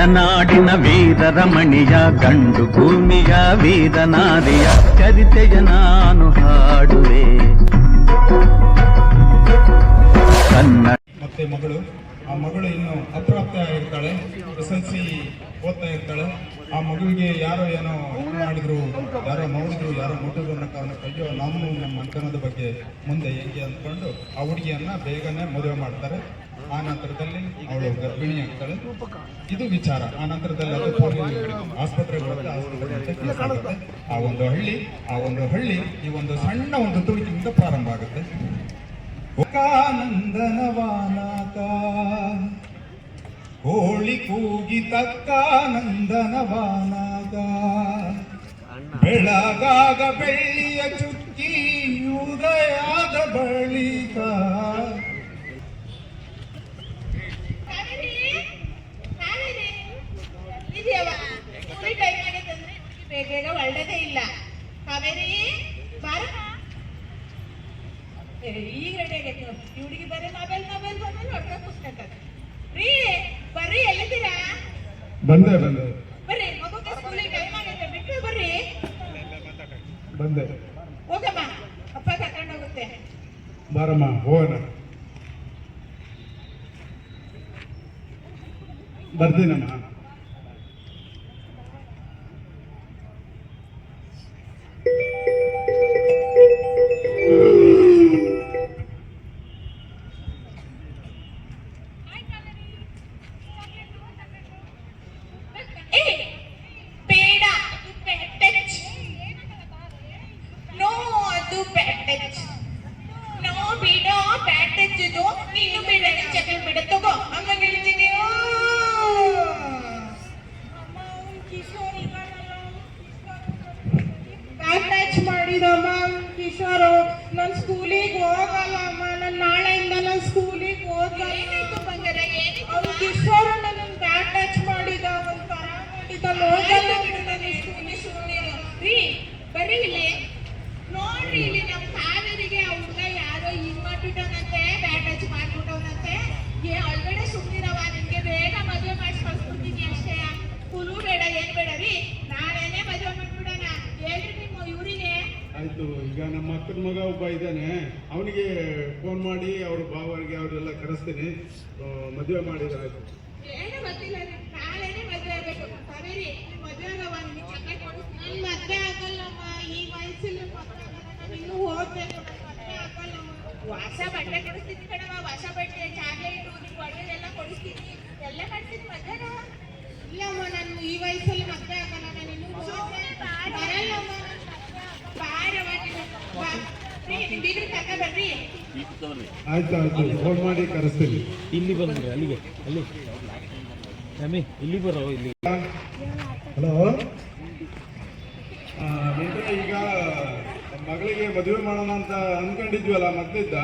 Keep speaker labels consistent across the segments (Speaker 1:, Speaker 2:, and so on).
Speaker 1: ಗಡನಾಡಿನ ವೀರರಮಣಿಯ ಗಂಡು ಭೂಮಿಯ ವೀರನಾರಿಯ ಚರಿತೆಯ ನಾನು ಹಾಡುವೆ. ಕನ್ನಡ
Speaker 2: ಮತ್ತೆ ಮಗಳು. ಆ ಮಗಳು ಇನ್ನು ಅಪ್ರಾಪ್ತ ಇರ್ತಾಳೆ ಎಸ್ ಎಲ್ ಸಿ ಓದ್ತಾ ಇರ್ತಾಳೆ. ಆ ಮಗುವಿಗೆ ಯಾರೋ ಏನೋ ಮಾಡಿದ್ರು, ಯಾರೋ ನೋಡಿದ್ರು ಯಾರೋ ಮುಟ್ಟಿದ್ರು ಅನ್ನೋ ಕಾರಣಕ್ಕೆ ಅಯ್ಯೋ ನಾವು ನಮ್ಮ ಅಂಕನದ ಬಗ್ಗೆ ಮುಂದೆ ಹೇಗೆ ಅಂದ್ಕೊಂಡು ಆ ಹುಡುಗಿಯನ್ನ ಬೇಗನೆ ಮದುವೆ ಮಾಡ್ತಾರೆ. ಆ ನಂತರದಲ್ಲಿ ಅವಳು ಗರ್ಭಿಣಿ ಆಗ್ತಾಳೆ ಇದು ವಿಚಾರ. ಆ ನಂತರದಲ್ಲಿ ಅದು ಆಸ್ಪತ್ರೆ ಆ ಒಂದು ಹಳ್ಳಿ, ಆ ಒಂದು ಹಳ್ಳಿ ಈ ಒಂದು ಸಣ್ಣ ಒಂದು ತುಳಿತಿನಿಂದ ಪ್ರಾರಂಭ ಆಗುತ್ತೆ. ನಂದನವಾನಾಕ ಕೋಳಿ ಕೂಗಿ ತಕ್ಕ ನಂದನವಾನಾಗ ಬೆಳಗಾಗ ಬೆಳ್ಳಿಯ ಚುಕ್ಕಿ, ಉದಯಾದ ಬಳಿಕ
Speaker 3: ಕಾವೇರಿ ಕಾವೇರಿ ಇದೆಯವ ಸ್ಕೂಲ್ ಟೈಮ್ ಆಗೈತಂದ್ರೆ ಬೇಗ ಒಳ್ಳೇದೇ ಇಲ್ಲ. ಕಾವೇರಿ ಏ, ಈಗ ರೆಡಿ ಆಗೈತಿ ಈ ಹುಡುಗಿ ಬರೀ ಮೊಬೈಲ್ ಮೊಬೈಲ್ ಮೊಬೈಲ್ ಹೊಟ್ಟೆ ಕೂತ್ಕೊಂತದೆ ರೀ ಬರ್ರಿ ಎಲ್ಲಿದ್ದೀರಾ?
Speaker 2: ಬಂದೆ ಬಂದೆ.
Speaker 3: ಬರ್ರಿ ಮಗುಗೆ ಸ್ಕೂಲಿಗೆ ಟೈಮ್ ಆಗೈತೆ. ಬಿಟ್ಟು ಬರ್ರಿ.
Speaker 2: ಬಂದೆ.
Speaker 3: ಹೋಗಮ್ಮ. ಅಪ್ಪ ಕರ್ಕೊಂಡು ಹೋಗುತ್ತೆ.
Speaker 2: ಬಾರಮ್ಮ ಹೋಗೋಣ. ಬರ್ತೀನಮ್ಮ.
Speaker 3: ಮಾಡಿದಮ್ಮ ಕಿಶೋರು ನಾನು ಸ್ಕೂಲಿಗೆ ಹೋಗಲ್ಲಮ್ಮ ನಾನು ನಾಳೆಯಿಂದ ನಾನು ಸ್ಕೂಲಿಗೆ ಹೋಗಲ್ಲ ಅವ್ನು ಕಿಶೋರು ನನ್ನ ಬ್ಯಾಡ್ ಟಚ್ ಮಾಡಿದ ಅವ್ನು ತರ ಮಾಡಿದ ಹೋಗಲ್ಲ ಸ್ಕೂಲಿಗೆ ಸುಮ್ಮನೆ ರೀ ಬರ್ರಿ ಇಲ್ಲಿ ನೋಡ್ರಿ ಇಲ್ಲಿ ನಮ್ಮ ಕಾವೇರಿಗೆ ಆ ಹುಡುಗ ಯಾರೋ ಹಿಂಗ್ ಮಾಡ್ಬಿಟ್ಟವನಂತೆ ಬ್ಯಾಡ್ ಟಚ್ ಮಾಡ್ಬಿಟ್ಟವನಂತೆ ಏ ಒಳಗಡೆ ಸುಮ್ಮನಿರವ ನಿಮ್ಗೆ ಬೇಗ ಮದುವೆ ಮಾಡಿಸಿ ಕಳ್ಸ್ಬಿಡ್ತೀನಿ ಅಷ್ಟೇ ಕುಲು ಬೇಡ ಏನ್ ಬೇಡ ರೀ ನಾಳೆನೆ ಮದುವೆ ಮಾಡ್ಬಿಡೋಣ ಹೇಳ್ರಿ ನಿಮ್ಮ ಇವ್ರಿಗೆ
Speaker 2: ಆಯ್ತು ಈಗ ನಮ್ಮ ಅಕ್ಕನ ಮಗ ಒಬ್ಬ ಇದ್ದಾನೆ. ಅವನಿಗೆ ಫೋನ್ ಮಾಡಿ ಅವ್ರ ಭಾವರಿಗೆ ಅವರೆಲ್ಲ ಕರೆಸ್ತೀನಿ. ಮದುವೆ ಮಾಡಿದ್ರೆ
Speaker 3: ಹೊಸ ಬಟ್ಟೆ ಕೊಡಿಸ್ತೀನಿ ಕಣವ ಹೊಸ ಬಟ್ಟೆ ಚಾಕ್ಲೇಟು ನಿನ್ ಒಳ್ಳೆದೆಲ್ಲ ಕೊಡಿಸ್ತೀನಿ. ಎಲ್ಲ ಇಲ್ಲಮ್ಮ ನಾನು ಈ ವಯಸ್ಸಲ್ಲಿ ಮದುವೆ ಆಗಲ್ಲ. ನಾನು ಇನ್ನೂ ಬರಲ್ಲಮ್ಮ ನಾನ್ ಮದ್ವೆ ಆಗಲ್ಲ. ಬಾರವ್ವ ನೀನು. ಬಾ. ರೀ, ನಿಮ್ ಬೀಗ್ರು ಕರ್ಕೊಂಡ್ ಬರ್ರಿ
Speaker 2: ಆಯ್ತು ಆಯ್ತು. ಫೋನ್ ಮಾಡಿ ಕರೆಸ್ತೀನಿ.
Speaker 4: ಇಲ್ಲಿ ಬಂದ್ರೆ ಅಲ್ಲಿಗೆ ಅಲ್ಲಿ. ಸ್ವಾಮಿ ಇಲ್ಲಿ ಬರೋ ಇಲ್ಲಿ.
Speaker 2: ಹಲೋ ಈಗ ಮಗಳಿಗೆ ಮದುವೆ ಮಾಡೋಣ ಅಂತ ಅನ್ಕೊಂಡಿದ್ವಲ್ಲ ಮದ್ಲಿದ್ದ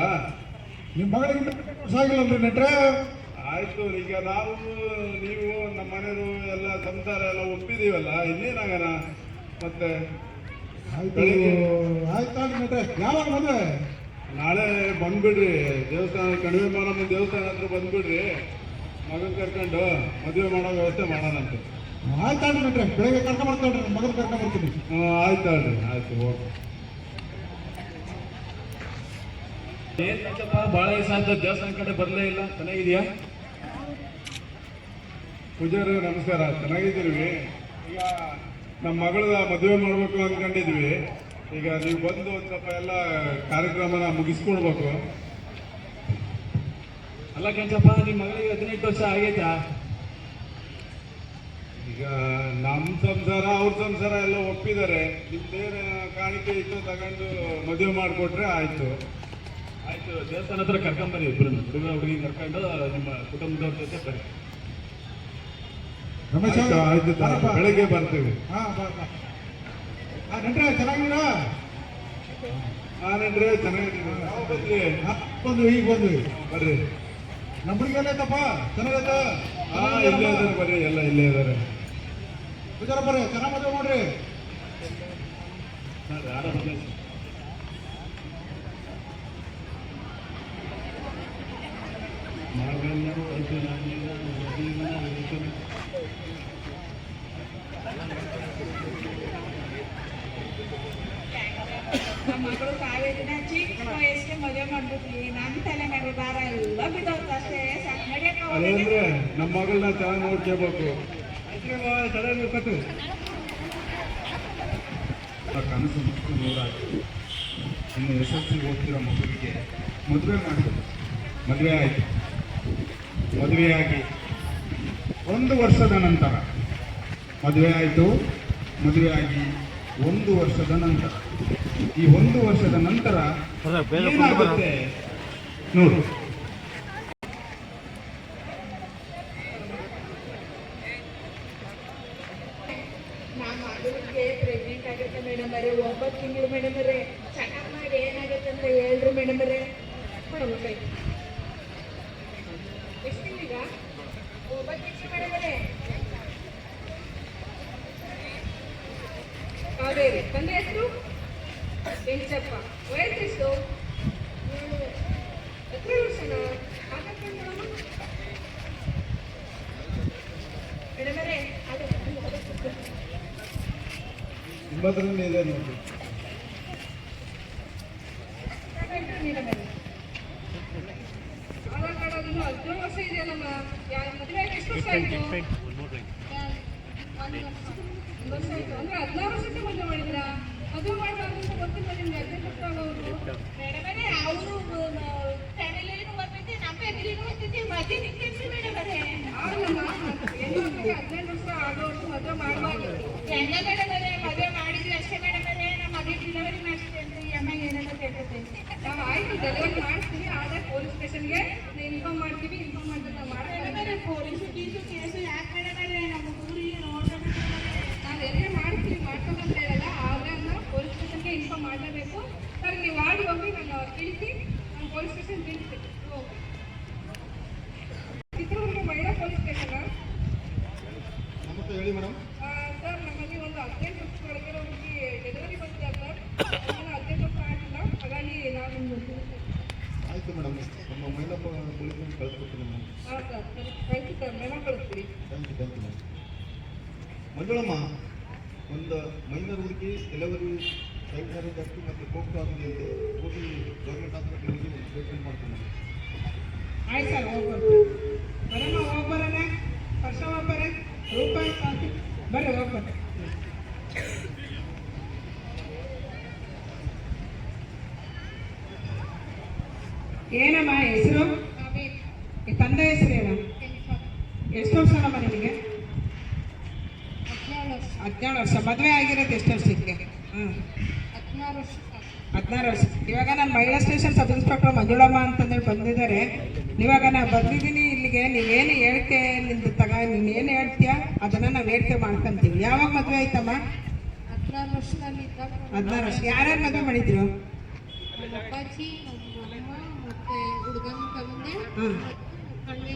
Speaker 2: ನಿಮ್ಮ ಮಗಳಿಗೆ ಸಾಗಿಲ್ಲ ಅಂದ್ರೆ ನೆಟ್ರೆ? ಆಯ್ತು ಈಗ ನಾವು ನೀವು ನಮ್ಮ ಮನೆಯವರು ಎಲ್ಲ ಸಂಸಾರ ಎಲ್ಲ ಒಪ್ಪಿದೀವಲ್ಲ ಇನ್ನೇನಾಗಣ? ಮತ್ತೆ? ಬೆಳಿಗ್ಗೆ
Speaker 5: ಆಯ್ತಾಗಿ ನೆಟ್ರೆ ಯಾವಾಗ ಮದುವೆ
Speaker 2: ನಾಳೆ ಬಂದ್ಬಿಡ್ರಿ ದೇವಸ್ಥಾನ ಕಣಿವೆ ಮಾರಮ್ಮ ದೇವಸ್ಥಾನ ಹತ್ರ ಬಂದ್ಬಿಡ್ರಿ. ಮಗನ್ ಕರ್ಕೊಂಡು ಮದುವೆ ಮಾಡೋ ವ್ಯವಸ್ಥೆ ಮಾಡೋಣಂತೆ
Speaker 5: ಆಯ್ತಾಗಿ ನೆಟ್ರೆ ಬೆಳಗ್ಗೆ ಕರ್ಕೊಂಡು ಬರ್ತಾಳ್ರಿ ಮಗನ ಕರ್ಕೊಂಡ್ ಬರ್ತೀನಿ.
Speaker 2: ಆಯ್ತು ಅಲ್ರಿ ಆಯ್ತು ಓಕೆ
Speaker 4: ಏನಪ್ಪ ಭಾಳ ದಿವಸ ಅಂತ ದೇವಸ್ಥಾನ ಕಡೆ ಬರಲೇ ಇಲ್ಲ ಚೆನ್ನಾಗಿದೆಯಾ?
Speaker 2: ಪೂಜಾರಿ ನಮಸ್ಕಾರ ಚೆನ್ನಾಗಿದ್ದೀರಿ. ಈಗ ನಮ್ಮ ಮಗಳ ಮದುವೆ ಮಾಡಬೇಕು ಅಂದ್ಕೊಂಡಿದ್ವಿ ಈಗ ನೀವು ಬಂದು ಒಂದು ಸ್ವಲ್ಪ ಎಲ್ಲ ಕಾರ್ಯಕ್ರಮನ ಮುಗಿಸ್ಕೊಡ್ಬೇಕು
Speaker 4: ಅಲ್ಲ ಕೆಂಚಪ್ಪ ನಿಮ್ಮ ಮಗಳಿಗೆ ಹದಿನೆಂಟು ವರ್ಷ ಆಗೈತಾ?
Speaker 2: ಈಗ ನಮ್ಮ ಸಂಸಾರ ಅವ್ರ ಸಂಸಾರ ಎಲ್ಲ ಒಪ್ಪಿದ್ದಾರೆ. ನಿಮ್ದೇನು ಕಾಣಿಕೆ ಇತ್ತು ತಗೊಂಡು ಮದುವೆ ಮಾಡಿಕೊಟ್ರೆ ಆಯಿತು.
Speaker 4: ಆಯಿತು ದೇವಸ್ಥಾನ ಹತ್ರ ಕರ್ಕೊಂಬನ್ನಿ ಇಬ್ಬರು ಹುಡುಗ ಹುಡುಗಿ ಕರ್ಕೊಂಡು ನಿಮ್ಮ ಕುಟುಂಬದವ್ರ ಜೊತೆ ಬರ್ರಿ
Speaker 2: ಬೆಳಗ್ಗೆ ಬರ್ತೀವಿ.
Speaker 5: ನೆಟ್ರೆ ಚೆನ್ನಾಗಿಲ್ಲ
Speaker 2: ನಾನೇನ್ರಿ ಚೆನ್ನಾಗಿದ್ದೀನಿ ನಾವು
Speaker 5: ಈಗ ಬಂದ್ವಿ.
Speaker 2: ಬರ್ರಿ.
Speaker 5: ಎಲ್ಲೈತಪ್ಪ ಚೆನ್ನಾಗೈತ?
Speaker 2: ಹಾ ಇಲ್ಲೇ ಇದಾರೆ ಬರ್ರಿ ಎಲ್ಲ ಇಲ್ಲೇ ಇದಾರೆ
Speaker 5: ಪೂಜಾರ ಬರ್ರಿ ಚೆನ್ನಾಗಿ ಮದುವೆ
Speaker 3: ನಮ್ಮ ಮಗಳು ಮದುವೆ ನನ್ನ ತಲೆ
Speaker 2: ಅದಂದ್ರೆ ನಮ್ಮ ಮಗಳನ್ನ ಚೆನ್ನಾಗಿ ನೋಡ್ಕೋಬೇಕು ತಲೆ ಆ ಕನಸು ಸಿ ಓದ್ತಿರೋ ಮಗುವಿಗೆ ಮದುವೆ ಮಾಡಿದ್ರು. ಮದುವೆ ಆಯಿತು. ಮದುವೆಯಾಗಿ ಒಂದು ವರ್ಷದ ನಂತರ. ಮದುವೆ ಆಯಿತು ಮದುವೆಯಾಗಿ ಒಂದು ವರ್ಷದ ನಂತರ. ಈ ಒಂದು ವರ್ಷದ ನಂತರ ಏನಾಗುತ್ತೆ? ನೋಡು
Speaker 3: ಪ್ರೆಗ್ನೆಂಟ್ ಆಗುತ್ತೆ ಮೇಡಮ್ ಅವರೇ ಒಂಬತ್ತು ತಿಂಗಳು ಮೇಡಮ್ ಅವರೇ ಚೆನ್ನಾಗಿ ಮಾಡಿ ಏನಾಗುತ್ತೆ ಅಂತ ಹೇಳ್ರಿ ಮೇಡಮ್ ಅವರೇ ಕೊಡಮ್ಮ ಕೈ ಎಷ್ಟು ತಿಂಗಳೀಗ ಒಂಬತ್ತು ತಿಂಗಳು ಮೇಡಮ್ ಅವರೇ ಕಾವೇರಿ ತಂದೆ ಹೆಸರು ಬೆಂಚಪ್ಪ ವಯಸ್ಸೆಷ್ಟು ಎത്ര ವರ್ಷನ ಆಗತ್ತೆ ಮೇಡಮ್ ಮೇಡಮ್ ಅವರೇ ಅದು ಅದು
Speaker 2: ಒಂಬತ್ತರಲ್ಲಿ ಇದೆ ನೋಡಿ
Speaker 3: ಹದಿನೇಳು ವರ್ಷ ಇದೆಯಲ್ಲಮ್ಮ ಮದುವೆ ಎಷ್ಟು ಮದುವೆ ಮಾಡಿದ್ರ ಅವರು ನಮ್ಮ ಅಷ್ಟೇ ನಮ್ಮ ಮದುವೆ ಡಿಲಿವರಿ ಮಾಡಿಸ್ತೀವಿ ಅಂತ ಈ ಅಮ್ಮ ಏನೇನೋ ಕೇಳ್ತೈತೆ. ನಾವು ಆಯ್ತು ಡೆಲಿವರಿ ಮಾಡ್ತೀವಿ ಆದರೆ ಪೊಲೀಸ್ ಸ್ಟೇಷನ್ಗೆ ಇನ್ಫಾರ್ಮ್ ಮಾಡ್ತೀವಿ ಇನ್ಫಾರ್ಮ್ ಮಾಡ್ತೀವಿ ನಾವು ಮಾಡ್ತೀವಿ. ಪೊಲೀಸ್ ಕೇಸು ಕೇಸು ಯಾಕೆ ಮೇಡಮರೇ ನಮ್ಮ ಊರಿಗೆ ನೋಡ್ಬೇಕು ನಾವು ಎಲ್ಲೇ ಮಾಡ್ತೀವಿ ಮಾಡ್ಕೊಂಬಂತ ಹೇಳಲ್ಲ ಆದರೆ ನಾವು ಪೊಲೀಸ್ ಸ್ಟೇಷನ್ಗೆ ಇನ್ಫಾರ್ಮ್ ಮಾಡಲೇಬೇಕು ಸರ್ ನೀವು ಮಾಡಿ ಹೋಗಿ ನಾನು ತಿಳಿಸಿ ನಾನು ಪೊಲೀಸ್ ಸ್ಟೇಷನ್ ತಿಳಿಸ್ತೀನಿ ಓಕೆ ಚಿತ್ರದುರ್ಗ ಮಹಿಳಾ ಪೊಲೀಸ್ ಸ್ಟೇಷನ್
Speaker 5: ನಮಸ್ತೆ ಹೇಳಿ ಮೇಡಮ್
Speaker 3: ಸರ್ ನಮ್ಮಲ್ಲಿ ಒಂದು ಹದಿನೆಂಟು ವರ್ಷದೊಳಗೆ ಹುಡುಗಿ ಡೆಲಿವರಿ ಬಂದಿದೆ ಸರ್ ಅದನ್ನು ಹದಿನೆಂಟು ವರ್ಷ ಆಗಿಲ್ಲ ಹಾಗಾಗಿ ನಾವು ನಿಮ್ಗೆ ತಿಳಿಸ್ತೀವಿ
Speaker 5: ಆಯಿತು ಮೇಡಮ್ ನಮ್ಮ ಮಹಿಳಾ ಪೊಲೀಸ್ ಕಳಿಸ್ಕೊಡ್ತೀನಿ ಮೇಡಮ್
Speaker 3: ಹಾಂ ಸರ್. ಸರಿ. ಕಳಿಸಿ ಸರ್ ಮೆಮೊ ಕಳಿಸ್ತೀವಿ
Speaker 5: thank you thank you madam Manjulamma ಒಂದು ಮೈನರ್ ಹುಡುಗಿ ಡೆಲಿವರಿ ಚೈಲ್ಡ್ ಮ್ಯಾರೇಜ್ ಮತ್ತೆ ಕೋಕ್ಟೋ ಆಗಿದೆ ಹೋಗಿ ಗೌರ್ಮೆಂಟ್ ಹಾಸ್ಪಿಟಲ್ಗೆ ಒಂದು ಟ್ರೀಟ್ಮೆಂಟ್ ಮಾಡ್ತೀನಿ
Speaker 3: ಆಯ್ತು ಸರ್ ಹೋಗ್ಬರೋಣ ವರ್ಷ ರೂಪಾಯಿ ಸಾಕು ಬರ್ರಿ ಹೋಗ್ಬರ್ರಿ ಏನಮ್ಮ ಹೆಸರು ಈ ತಂದೆ ಹೆಸರೇನು ಎಷ್ಟು ವರ್ಷ ನಮ್ಮ ನಿನಗೆ ಹದಿನೇಳು ವರ್ಷ ಮದುವೆ ಆಗಿರೋದು ಎಷ್ಟು ವರ್ಷಕ್ಕೆ ಹ್ಞೂ ಹದಿನಾರು ವರ್ಷ. ಇವಾಗ ನಾನು ಮಹಿಳಾ ಸ್ಟೇಷನ್ ಸಬ್ ಇನ್ಸ್ಪೆಕ್ಟರ್ ಮಂಜುಳಮ್ಮ ಅಂತಂದೇಳಿ ಬಂದಿದ್ದಾರೆ. ಇವಾಗ ನಾನು ಬಂದಿದ್ದೀನಿ ಇಲ್ಲಿಗೆ. ನೀವೇನು ಹೇಳಿಕೆ ನಿಂದು ತಗ ನೀನು ಏನು ಹೇಳ್ತೀಯ? ಅದನ್ನು ನಾವು ಹೇಳಿಕೆ ಮಾಡ್ಕೊಂತೀವಿ. ಯಾವಾಗ ಮದುವೆ ಆಯ್ತಮ್ಮ?
Speaker 6: ಹದಿನಾರು ವರ್ಷದಲ್ಲಿ
Speaker 3: ಹದಿನಾರು ವರ್ಷ. ಯಾರ್ಯಾರು ಮದುವೆ ಮಾಡಿದ್ರು?
Speaker 6: ಅಪ್ಪಾಜಿ ಅಮ್ಮ ಮತ್ತೆ ಹುಡುಗನ ತಂದೆ ಕಣ್ವೆ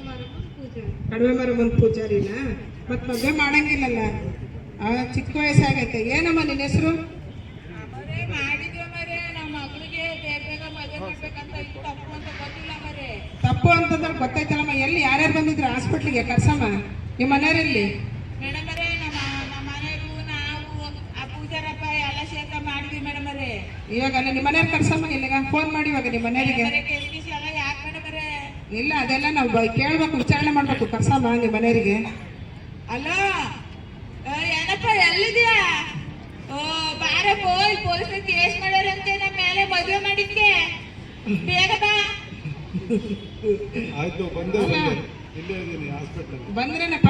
Speaker 3: ಕಡಿಮೆ ಪೂಜಾರಿನ? ಮತ್ತು ಮದುವೆ ಮಾಡಂಗಿಲ್ಲಲ್ಲ? ಚಿಕ್ಕ ವಯಸ್ಸಾಗೈತೆ. ಏನಮ್ಮ ನಿನ್ನ ಹೆಸರು? ತಪ್ಪು ಅಂತ ಗೊತ್ತಿಲ್ಲ ಮರೆ. ತಪ್ಪು ಅಂತಂದ್ರೆ ಗೊತ್ತಾಯ್ತಲ್ಲಮ್ಮ. ಎಲ್ಲಿ ಯಾರ್ಯಾರು ಬಂದಿದ್ರು ಹಾಸ್ಪಿಟ್ಲಿಗೆ? ಕರ್ಸಮ್ಮ. ನಿಮ್ಮ ಮನೆಯವರಲ್ಲಿ? ಇವಾಗ ನಿಮ್ಮ ಮನೆಯವ್ರು ಕರ್ಸಮ್ಮ. ಇಲ್ಲಿಗ ಫೋನ್ ಮಾಡಿ ಇವಾಗ ನಿಮ್ಮ ಮನೆಯವರಿಗೆ. ಇಲ್ಲ ಅದೆಲ್ಲ ನಾವು ಕೇಳ್ಬೇಕು ವಿಚಾರಣೆ ಮಾಡ್ಬೇಕು. ಕರ್ಸಮ್ಮ ನಿಮ್ಮ ಮನೆಯವರಿಗೆ. ಅಲ್ಲ ಎಲ್ಲಿದ್ಯಾ ಓ ಬಾರ ಪೋಲ್ ಪೊಲೀಸ್ ಕೇಸ್ ಮಾಡೋರಂತೆ ನಮ್ಮ ಮೇಲೆ ಮದುವೆ ಮಾಡಿದ್ಕೆ. ಬೇಗ ಬಾ.
Speaker 2: ಆಯಿತು ಬಂದೆ ಬಂದೆ. ಇಲ್ಲೇ ಇದ್ದೀನಿ
Speaker 3: ಬಂದ್ರೇನಪ್ಪ?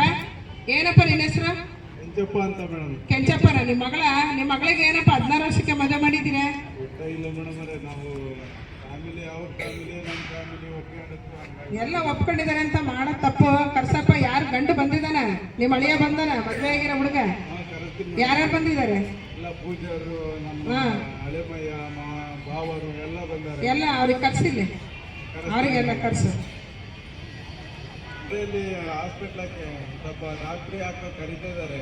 Speaker 3: ಏನಪ್ಪ ನಿನ್ನ ಹೆಸರು?
Speaker 2: ಕೆಂಚಪ್ಪ ಅಂತ ಮೇಡಮ್.
Speaker 3: ಕೆಂಚಪ್ಪನ ನಿಮ್ಮ ಮಗಳ? ನಿಮ್ಮ ಮಗಳಿಗೆ ಏನಪ್ಪ ಹದಿನಾರು ವರ್ಷಕ್ಕೆ ಮದುವೆ ಮಾಡಿದ್ದೀರಾ?
Speaker 2: ಗೊತ್ತ ಇಲ್ಲ ಮೇಡಮ್ ನಾವು ಫ್ಯಾಮಿಲಿ ಅವ್ರ ಫ್ಯಾಮಿಲಿ ನಮ್ಮ ಫ್ಯಾಮಿಲಿ ಹಂಗಾಗಿ
Speaker 3: ಎಲ್ಲ ಒಪ್ಕೊಂಡಿದ್ದಾರೆ ಅಂತ ಮಾಡೋ ತಪ್ಪು. ಕರ್ಸಪ್ಪ ಯಾರು ಗಂಡು ಬಂದಿದ್ದಾನ? ನಿಮ್ಮ ಅಳಿಯ ಬಂದನ? ಮದುವೆ ಆಗಿರೋ ಹುಡುಗ?
Speaker 2: ಹಾಂ
Speaker 3: ಯಾರ್ಯಾರು ಬಂದಿದ್ದಾರೆ?
Speaker 2: ಎಲ್ಲ ಪೂಜಾರು ನಮ್ಮ. ಹಳೆಮಯ್ಯ ಮಾ ಭಾವರು ಎಲ್ಲ ಬಂದಾರೆ.
Speaker 3: ಎಲ್ಲ ಅವ್ರಿಗೆ ಕರ್ಸಿಲ್ಲಿ ಅವರಿಗೆಲ್ಲ ಕರ್ಸು.
Speaker 2: ಇಲ್ಲಿ ಹಾಸ್ಪಿಟ್ಲಕ್ಕೆ ಸ್ವಲ್ಪ ರಾತ್ರಿ ಹಾಕೋ ಕರೀತಾ ಇದ್ದಾರೆ.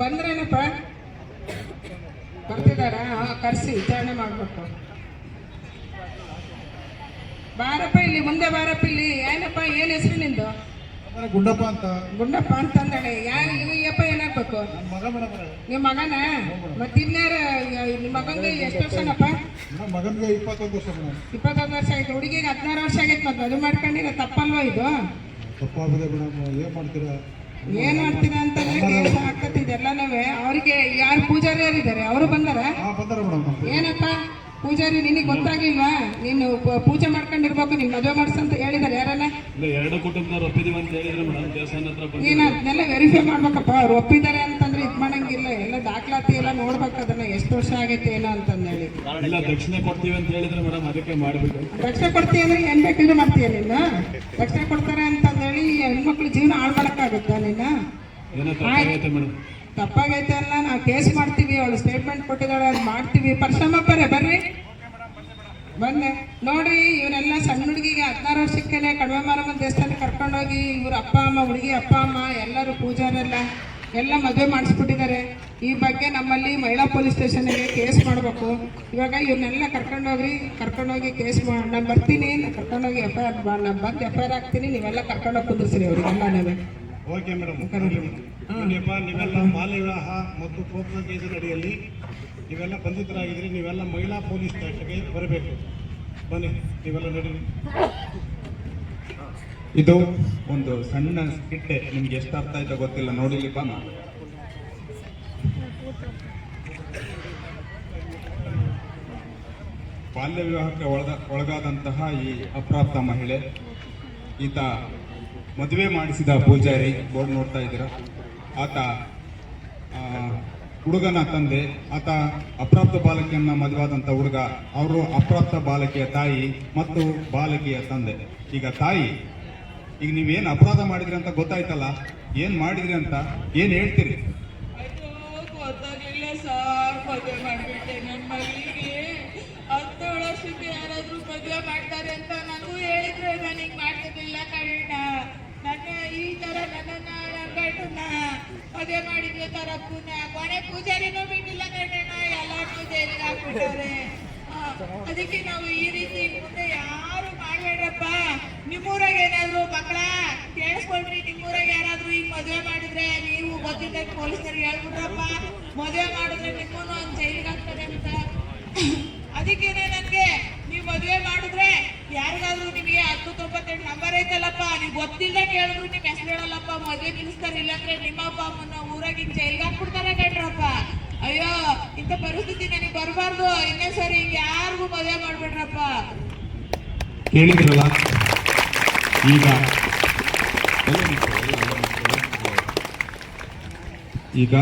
Speaker 3: ಬಂದ್ರೇನಪ್ಪ? ಬರ್ತಿದಾರ ಕರ್ಸಿ ವಿಚಾರಣೆ ಮಾಡ್ಬೇಕು. ಬಾರಪ್ಪ ಇಲ್ಲಿ ಮುಂದೆ ಬಾರಪ್ಪ ಇಲ್ಲಿ. ಏನಪ್ಪ ಏನ್ ಹೆಸರು ನಿಂದು?
Speaker 2: ಗುಂಡಪ್ಪ ಅಂತ.
Speaker 7: ಗುಂಡಪ್ಪ ಅಂತಂದಾಳೆ ಯಾರು ಇವಯ್ಯಪ್ಪ ಏನಾಗ್ಬೇಕು?
Speaker 2: ನನ್ನ ಮಗ ಮೇಡಮ್
Speaker 7: ನಿಮ್ಮ ಮಗನ? ಮತ್ತೆ ಇನ್ಯಾರ ನಿಮ್ಮ ಮಗಂಗೆ ಎಷ್ಟು ವರ್ಷನಪ್ಪ?
Speaker 2: ನಮ್ಮ ಮಗನಿಗೆ ಇಪ್ಪತ್ತೊಂದು ವರ್ಷ ಮೇಡಮ್
Speaker 7: ಇಪ್ಪತ್ತೊಂದು ವರ್ಷ ಆಯ್ತು. ಹುಡುಗಿಗೆ ಹದಿನಾರು ವರ್ಷ ಆಗೈತೆ ಮತ್ತೆ ಅದು ಮಾಡ್ಕೊಂಡಿರ ತಪ್ಪಲ್ವಾ ಇದು?
Speaker 2: ತಪ್ಪಾಗಿದೆ ಮೇಡಮ್ ಏನ್ ಮಾಡ್ತೀರಾ?
Speaker 7: ಏನ್ ಮಾಡ್ತೀರಾ ಅಂತಂದ್ರೆ ಕೇಸ್ ಹಾಕತ್ತಿದ್ದೆಲ್ಲ ನಾವೇ. ಅವ್ರಿಗೆ ಯಾರು ಪೂಜಾರಿ ಯಾರಿದ್ದಾರೆ ಅವರು ಬಂದಾರ?
Speaker 2: ಹಾ ಬಂದಾರ ಮೇಡಮ್
Speaker 7: ಏನಪ್ಪ? ಪೂಜಾರಿ ನಿನಗೆ ಗೊತ್ತಾಗಿಲ್ವಾ? ನೀನು ಪೂಜೆ ಮಾಡ್ಕೊಂಡಿರ್ಬೇಕು ನೀನ್ ಮದುವೆ ಅಂತ ಹೇಳಿದಾರೆ ಯಾರನ್ನ?
Speaker 4: ಇಲ್ಲ ಎರಡು ಕುಟುಂಬದವ್ರು ಒಪ್ಪಿದೀವಿ ಅಂತ ಹೇಳಿದ್ರು ಮೇಡಮ್ ದೇವಸ್ಥಾನ ಹತ್ರ ಬಂದು.
Speaker 7: ನೀನು ಅದನ್ನೆಲ್ಲ ವೆರಿಫೈ ಮಾಡ್ಬೇಕಪ್ಪ. ಅವ್ರು ಒಪ್ಪಿದ್ದಾರೆ ಅಂತಂದ್ರೆ ಇದು ಮಾಡಂಗಿಲ್ಲ. ಎಲ್ಲ ದಾಖಲಾತಿ ಎಲ್ಲ ನೋಡ್ಬೇಕು ಅದನ್ನ. ಎಷ್ಟು ವರ್ಷ ಆಗೈತೆ ಏನೋ ಅಂತಂದೇಳಿ.
Speaker 4: ಇಲ್ಲ ದಕ್ಷಿಣೆ ಕೊಡ್ತೀವಿ ಅಂತ ಹೇಳಿದ್ರೆ ಮೇಡಮ್ ಅದಕ್ಕೆ ಮಾಡ್ಬಿಟ್ಟು.
Speaker 7: ದಕ್ಷಿಣ ಕೊಡ್ತೀವಿ ಅಂದ್ರೆ ಏನ್ ಬೇಕಿದ್ರು ಮಾಡ್ತೀಯ ನೀನು? ದಕ್ಷಿಣ ಕೊಡ್ತಾರೆ ಅಂತಂದೇಳಿ ಹೆಣ್ಮಕ್ಳು ಜೀವನ ಹಾಳು ಮಾಡಕ್ಕಾಗುತ್ತಾ ನೀನು?
Speaker 4: ಏನೋ ಆಯ್ತು ಮೇಡಮ್.
Speaker 7: ತಪ್ಪಾಗೈತೆ ಅಲ್ಲ ನಾವು ಕೇಸ್ ಮಾಡ್ತೀವಿ ಅವಳು ಸ್ಟೇಟ್ಮೆಂಟ್ ಕೊಟ್ಟಿದ್ದಾಳೆ ಅದು ಮಾಡ್ತೀವಿ. ಪರಶುರಾಮಪ್ಪರೇ ಬರ್ರಿ. ಬಂದೆ. ನೋಡ್ರಿ ಇವರೆಲ್ಲ ಸಣ್ಣ ಹುಡುಗಿಗೆ ಹದಿನಾರು ವರ್ಷಕ್ಕೇನೆ ಕಡಿಮೆ ಮಾರಮ್ಮನ ದೇವಸ್ಥಾನಕ್ಕೆ ಕರ್ಕೊಂಡೋಗಿ ಇವ್ರ ಅಪ್ಪ ಅಮ್ಮ ಹುಡುಗಿ ಅಪ್ಪ ಅಮ್ಮ ಎಲ್ಲರೂ ಪೂಜಾರೆಲ್ಲ ಎಲ್ಲ ಮದುವೆ ಮಾಡಿಸ್ಬಿಟ್ಟಿದ್ದಾರೆ. ಈ ಬಗ್ಗೆ ನಮ್ಮಲ್ಲಿ ಮಹಿಳಾ ಪೊಲೀಸ್ ಸ್ಟೇಷನ್ಗೆ ಕೇಸ್ ಮಾಡಬೇಕು. ಇವಾಗ ಇವ್ರನ್ನೆಲ್ಲ ಕರ್ಕೊಂಡೋಗ್ರಿ ಕರ್ಕೊಂಡೋಗಿ ಕೇಸ್ ಮಾಡಿ ನಾನು ಬರ್ತೀನಿ ನಾನು ಕರ್ಕೊಂಡೋಗಿ ಎಫ್ ಐ ಆರ್ ನಾನು ಬಂದು ಎಫ್ ಐ ಆರ್ ಹಾಕ್ತೀನಿ ನೀವೆಲ್ಲ ಕರ್ಕೊಂಡೋಗಿ ಕುಂದಿಸ್ರಿ ಅವ್ರಿಗೆಲ್ಲನೇ
Speaker 5: ಓಕೆ ಮೇಡಮ್ ಏನಪ್ಪ ನೀವೆಲ್ಲ ಬಾಲ್ಯ ವಿವಾಹ ಮತ್ತು ಕೋಪದ ಕೇಸಿನ ಅಡಿಯಲ್ಲಿ ನೀವೆಲ್ಲ ಬಂಧಿತರಾಗಿದ್ದೀರಿ ನೀವೆಲ್ಲ ಮಹಿಳಾ ಪೊಲೀಸ್ ಸ್ಟೇಷನ್ಗೆ ಬರಬೇಕು. ಬನ್ನಿ, ನೀವೆಲ್ಲ ನಡೀರಿ
Speaker 2: ಇದು ಒಂದು ಸಣ್ಣ ಸ್ಕಿಟ್ಟೆ ನಿಮ್ಗೆ ಎಷ್ಟು ಅರ್ಥ ಗೊತ್ತಿಲ್ಲ ನೋಡಿಲಿ ಬಾ. ಬಾಲ್ಯ ವಿವಾಹಕ್ಕೆ ಒಳಗ, ಒಳಗಾದಂತಹ ಈ ಅಪ್ರಾಪ್ತ ಮಹಿಳೆ, ಈತ ಮದುವೆ ಮಾಡಿಸಿದ ಪೂಜಾರಿ, ಬೋರ್ಡ್ ನೋಡ್ತಾ ಇದ್ದೀರಾ? ಆತ ಹುಡುಗನ ತಂದೆ, ಆತ ಅಪ್ರಾಪ್ತ ಬಾಲಕಿಯನ್ನ ಮದುವಾದಂಥ ಹುಡುಗ, ಅವರು ಅಪ್ರಾಪ್ತ ಬಾಲಕಿಯ ತಾಯಿ ಮತ್ತು ಬಾಲಕಿಯ ತಂದೆ. ಈಗ ತಾಯಿ, ಈಗ ನೀವೇನು ಅಪರಾಧ ಮಾಡಿದ್ರಿ ಅಂತ ಗೊತ್ತಾಯ್ತಲ್ಲ, ಏನು ಮಾಡಿದ್ರಿ ಅಂತ ಏನು ಹೇಳ್ತೀರಿ?
Speaker 7: ಮಾಡ್ತಾರೆ ಅಂತ ನನಗೂ ಹೇಳಿದ್ರೆ ನಾನು ಮದುವೆ ಮಾಡಿದ್ರೆ ತರಪ್ಪನ ಕೊನೆ ಪೂಜಾರಿನೂ ಬಿಟ್ಟಿಲ್ಲ ಕಣ್ಣ ಎಲ್ಲಾರ್ಗೂ ಜೈಲಿಗೆ ಹಾಕ್ಬಿಟ್ಟವ್ರೆ. ಅದಕ್ಕೆ ನಾವು ಈ ರೀತಿ ಮುಂದೆ ಯಾರು ಮಾಡ್ಬೇಡ್ರಪ್ಪ. ನಿಮ್ಮೂರಾಗ ಏನಾದ್ರು ಮಕ್ಕಳ ಕೇಳಿಸ್ಕೊಳ್ರಿ, ನಿಮ್ಮೂರಾಗ ಯಾರಾದ್ರೂ ಈಗ ಮದುವೆ ಮಾಡಿದ್ರೆ ನೀವು ಗೊತ್ತಿದ್ದ ಪೊಲೀಸರಿಗೆ ಹೇಳ್ಬಿಟ್ರಪ್ಪ. ಮದುವೆ ಮಾಡಿದ್ರೆ ನಿಮ್ಮನ್ನು ಒಂದು ಜೈಲಿಗೆ ಹಾಕ್ತಾರೆ ಅಂತ. ಅದಕ್ಕೇನೆ ನನಗೆ ನೀವು ಮದುವೆ ಮಾಡಿದ್ರೆ ಯಾರಿಗಾದ್ರೂ ನಿಮಗೆ ಹತ್ತು ತೊಂಬತ್ತೆಂಟು ನಂಬರ್ ಐತಲ್ಲಪ್ಪ ನೀವು ಗೊತ್ತಿಲ್ಲದೆ ಕೇಳಿದ್ರು ನಿಮ್ ಹೆಸರು ಹೇಳಲ್ಲಪ್ಪ, ಮದುವೆ ನಿಲ್ಲಿಸ್ತಾರೆ ಇಲ್ಲಾಂದ್ರೆ ನಿಮ್ಮ ಅಪ್ಪ ಅಮ್ಮನ ಊರಾಗಿನ ಜೈಲ್ಗೆ ಹಾಕ್ಬಿಡ್ತಾರೆ ಕಣ್ರಪ್ಪ. ಅಯ್ಯೋ, ಇಂಥ ಪರಿಸ್ಥಿತಿ ನನಗೆ ಬರಬಾರ್ದು. ಇನ್ನೇ ಸರಿ ಹಿಂಗೆ ಯಾರಿಗೂ ಮದುವೆ ಮಾಡ್ಬೇಡ್ರಪ್ಪ.
Speaker 2: ಕೇಳಿದ್ರಲ್ಲ? ಈಗ ಈಗ